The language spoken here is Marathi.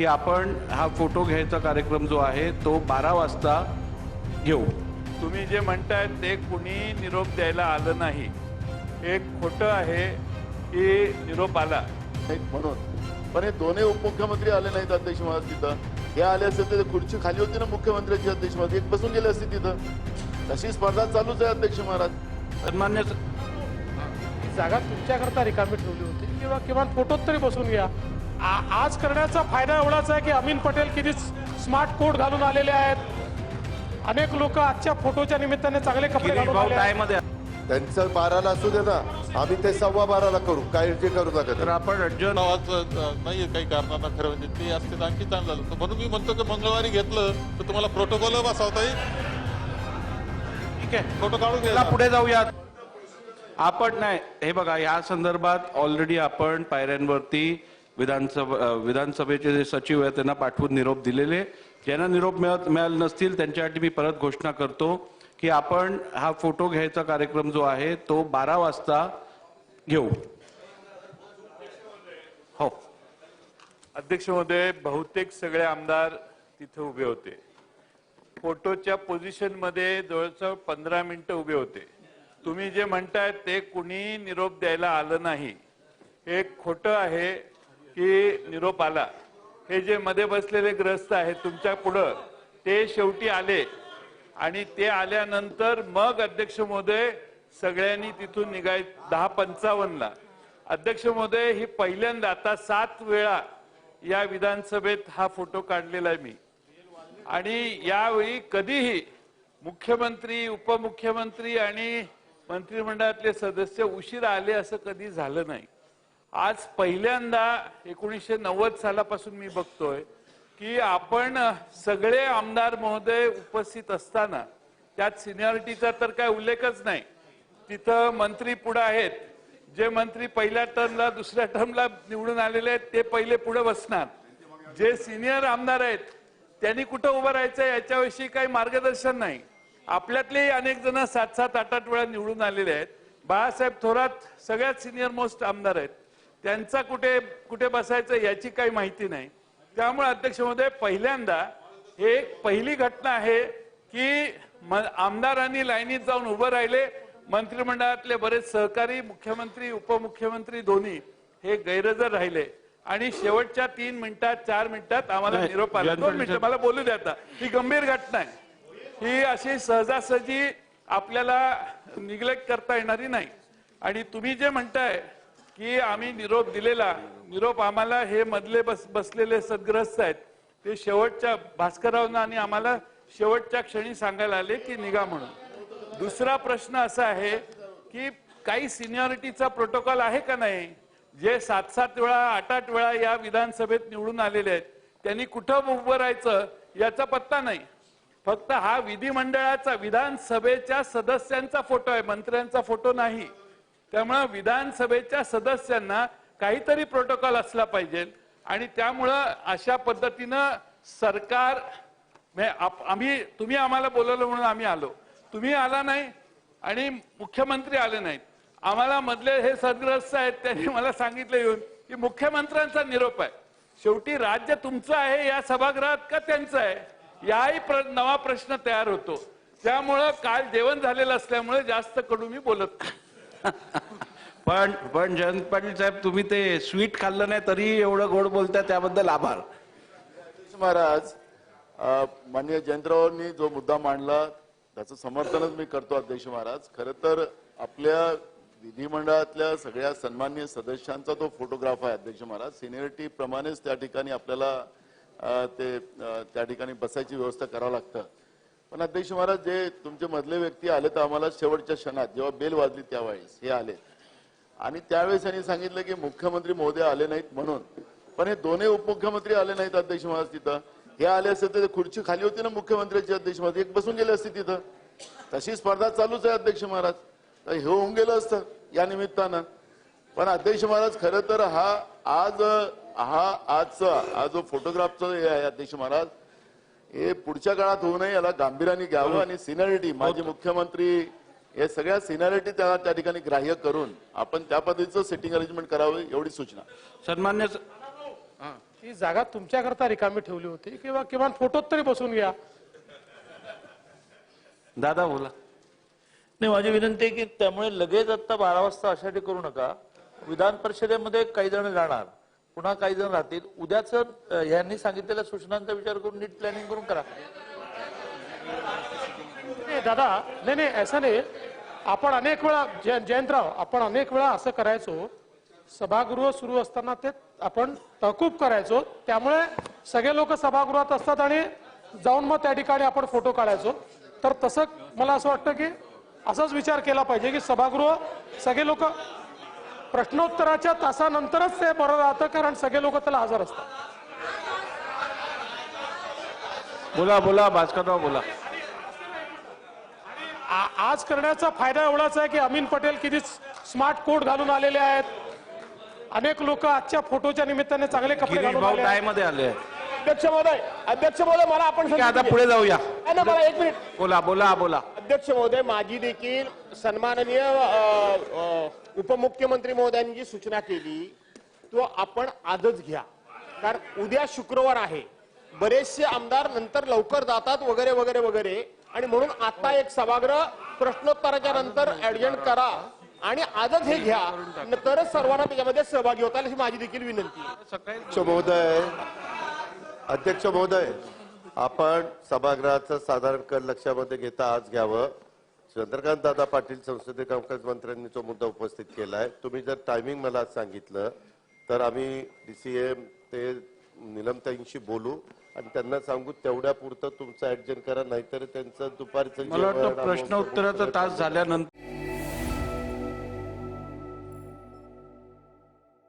की आपण हा फोटो घ्यायचा कार्यक्रम जो आहे तो बारा वाजता घेऊ. तुम्ही जे म्हणताय ते कुणी निरोप द्यायला आलं नाही. एक खोटं आहे की निरोप आला. म्हणून. पण हे दोन्ही उपमुख्यमंत्री आले नाहीत अध्यक्ष महाराज तिथं. हे आले असते तर खुर्ची खाली होती ना मुख्यमंत्र्यांची अध्यक्ष महाराज एक बसून गेले असते तिथं. तशी स्पर्धा चालूच आहे अध्यक्ष महाराज. सन्मान्य ही जागा तुमच्याकरता रिकामी ठेवली होती. किंवा किमान फोटोत तरी बसून घ्या. आज करण्याचा फायदा एवढाच आहे की अमीन पटेल किती स्मार्ट कोट घालून आलेले आहेत. अनेक लोक आजच्या फोटोच्या निमित्ताने चांगले कपडे घालून त्यांचं बाराला असू दे ना आम्ही ते सव्वा बाराला करू काळजी करू नका तर. आपण अड्जन नावाचं नाहीये काही कारणांना खरं म्हणजे ते असते तर आणखी चांगलं झालं. म्हणून मी म्हणतो की मंगळवारी घेतलं तर तुम्हाला प्रोटोकॉल बसवता येईल. ठीक आहे. फोटो काढून घ्या. पुढे जाऊयात. आपण नाही हे बघा या संदर्भात ऑलरेडी आपण पायऱ्यांवरती विधानसभा विधानसभेचे जे सचिव आहेत त्यांना पाठवून निरोप दिलेले. ज्यांना निरोप मिळत मिळाले नसतील त्यांच्यासाठी मी परत घोषणा करतो की आपण हा फोटो घ्यायचा कार्यक्रम जो आहे तो बारा वाजता घेऊ. हो. अध्यक्ष महोदय बहुतेक सगळे आमदार तिथे उभे होते. फोटोच्या पोझिशनमध्ये जवळजवळ पंधरा मिनिटं उभे होते. तुम्ही जे म्हणताय ते कुणी निरोप द्यायला आलं नाही. हे खोटं आहे. की निरोप आला हे जे मध्ये बसलेले ग्रस्त आहेत तुमच्या पुढं ते शेवटी आले. आणि ते आल्यानंतर मग अध्यक्ष महोदय सगळ्यांनी तिथून निघाय दहा पंचावन्नला. अध्यक्ष महोदय ही पहिल्यांदा आता सात वेळा या विधानसभेत हा फोटो काढलेला आहे मी. आणि यावेळी कधीही मुख्यमंत्री उपमुख्यमंत्री आणि मंत्रिमंडळातले सदस्य उशीर आले असं कधी झालं नाही. आज पहिल्यांदा एकोणीसशे नव्वद सालापासून मी बघतोय की आपण सगळे आमदार महोदय उपस्थित असताना त्यात सिनियरिटीचा तर काय उल्लेखच नाही. तिथं मंत्री पुढे आहेत. जे मंत्री पहिल्या टर्मला दुसऱ्या टर्मला निवडून आलेले आहेत ते पहिले पुढे बसणार. जे सिनियर आमदार आहेत त्यांनी कुठं उभं राहायचं याच्याविषयी काही मार्गदर्शन नाही. आपल्यातलेही अनेक जण सात सात आठ आठ वेळा निवडून आलेले आहेत. बाळासाहेब थोरात सगळ्यात सिनियर मोस्ट आमदार आहेत. त्यांचा कुठे कुठे बसायचं याची काही माहिती नाही. त्यामुळे अध्यक्ष महोदय पहिल्यांदा हे एक पहिली घटना आहे की आमदारांनी लाईनीत जाऊन उभं राहिले. मंत्रिमंडळातले बरेच सहकारी मुख्यमंत्री उपमुख्यमंत्री दोन्ही हे गैरहजर राहिले. आणि शेवटच्या तीन मिनिटात चार मिनिटात आम्हाला निरोप आला. दोन मिनिटं मला बोलू द्या आता. ही गंभीर घटना आहे. ही अशी सहजासहजी आपल्याला निग्लेक्ट करता येणारी नाही. आणि तुम्ही जे म्हणताय की आम्ही निरोप दिलेला निरोप आम्हाला हे मधले बस बसलेले सद्ग्रस्त आहेत. ते शेवटच्या भास्कररावना आणि आम्हाला शेवटच्या क्षणी सांगायला आले की निघा म्हणून. दुसरा प्रश्न असा आहे की काही सिनियॉरिटीचा प्रोटोकॉल आहे का नाही? जे सात सात वेळा आठ आठ वेळा या विधानसभेत निवडून आलेले आहेत. त्यांनी कुठं उभं राहायचं याचा पत्ता नाही. फक्त हा विधिमंडळाचा विधानसभेच्या सदस्यांचा फोटो आहे मंत्र्यांचा फोटो नाही. त्यामुळं विधानसभेच्या सदस्यांना काहीतरी प्रोटोकॉल असला पाहिजे. आणि त्यामुळं अशा पद्धतीनं सरकार म्हणजे आम्ही तुम्ही आम्हाला बोलवलं म्हणून आम्ही आलो. तुम्ही आला नाही आणि मुख्यमंत्री आले नाहीत. आम्हाला मधले हे सदग्रस्त आहेत त्यांनी मला सांगितलं येऊन की मुख्यमंत्र्यांचा निरोप आहे. शेवटी राज्य तुमचं आहे या सभागृहात का त्यांचं आहे? याही प्र- नवा प्रश्न तयार होतो. त्यामुळं काल जेवण झालेलं असल्यामुळे जास्त कडू मी बोलत नाही. पण पण जयंत पाटील साहेब तुम्ही ते स्वीट खाल्लं नाही तरी एवढं गोड बोलताय त्याबद्दल आभार. अध्यक्ष महाराज मान्य माननीय जयंतरावांनी जो मुद्दा मांडला त्याचं समर्थनच मी करतो अध्यक्ष महाराज. खरं तर आपल्या विधिमंडळातल्या सगळ्या सन्मान्य सदस्यांचा तो फोटोग्राफ आहे अध्यक्ष महाराज. सिनियरिटी प्रमाणेच त्या ठिकाणी आपल्याला ते त्या ठिकाणी बसायची व्यवस्था करावं लागतं. पण अध्यक्ष महाराज जे तुमचे मधले व्यक्ती आले तर आम्हाला शेवटच्या क्षणात जेव्हा बेल वाजली त्यावेळेस हे आले. आणि त्यावेळेस त्यांनी सांगितलं की मुख्यमंत्री महोदय आले नाहीत म्हणून. पण हे दोन्ही उपमुख्यमंत्री आले नाहीत अध्यक्ष महाराज तिथं. हे आले असते तर खुर्ची खाली होती ना मुख्यमंत्र्यांची अध्यक्ष महाराज. एक बसून गेले असते तिथं. तशी स्पर्धा चालूच आहे अध्यक्ष महाराज. तर हे होऊन गेलं असतं या निमित्तानं. पण अध्यक्ष महाराज खरं तर हा आज हा आजचा हा जो फोटोग्राफचा हे आहे अध्यक्ष महाराज हे पुढच्या काळात होऊ नये याला गांभीर्याने घ्यावं आणि सिनियरिटी माजी मुख्यमंत्री हे सगळ्या सिनियरिटी त्या त्या ठिकाणी ग्राह्य करून आपण त्या पद्धतीचं सेटिंग अरेंजमेंट करावं एवढी सूचना. सन्मान्य ती जागा तुमच्याकरता रिकामी ठेवली होती किंवा किमान फोटोत तरी बसून घ्या. दादा बोला. नाही माझी विनंती आहे की त्यामुळे लगेच आता बारा वाजता अशासाठी करू नका. विधान परिषदेमध्ये काही जण जाणार. पुन्हा काही जण राहतील. उद्याच यांनी सांगितलेल्या सूचनांचा विचार करून नीट प्लॅनिंग करून करा. नाही दादा नाही नाही असं नाही. आपण अनेक वेळा जयंतराव आपण अनेक वेळा असं करायचो. सभागृह सुरू असताना ते आपण तहकूब करायचो. त्यामुळे सगळे लोक सभागृहात असतात आणि जाऊन मग त्या ठिकाणी आपण फोटो काढायचो. तर तसं मला असं वाटतं की असाच विचार केला पाहिजे की सभागृह सगळे लोक प्रश्नोत्तराच्या तासानंतरच ते बरं राहतं कारण सगळे लोक त्याला हजर असतात. बोला बोला भास्करराव बोला. आ- आज करण्याचा फायदा एवढाच आहे की अमीन पटेल किती स्मार्ट कोट घालून आलेले आहेत. अनेक लोक आजच्या फोटोच्या निमित्ताने चांगले कपडे घालून आले आले अध्यक्ष महोदय अध्यक्ष महोदय मला आपण आता पुढे जाऊया. मला एक मिनिट. बोला बोला बोला. अध्यक्ष महोदय माझी देखील सन्माननीय उपमुख्यमंत्री महोदयांनी जी सूचना केली तो आपण आजच घ्या. कारण उद्या शुक्रवार आहे. बरेचसे आमदार नंतर लवकर जातात वगैरे वगैरे वगैरे. आणि म्हणून आता एक सभागृह प्रश्नोत्तराच्या नंतर ऍडजंट करा आणि आजच हे घ्या. न तरच सर्वांना त्याच्यामध्ये सहभागी होता अशी माझी देखील विनंती महोदय अध्यक्ष महोदय आपण सभागृहाचं साधारण कल लक्षामध्ये घेता आज घ्यावं. चंद्रकांत दादा पाटील संसदीय कामकाज मंत्र्यांनी तो मुद्दा उपस्थित केलाय. तुम्ही जर टायमिंग मला आज सांगितलं तर आम्ही डीसीएम ते निलमताईंशी बोलू आणि त्यांना सांगू तेवढ्या पुरतं तुमचं ऍडजस्ट करा नाहीतर त्यांचं दुपारचं प्रश्न उत्तराचा तास झाल्यानंतर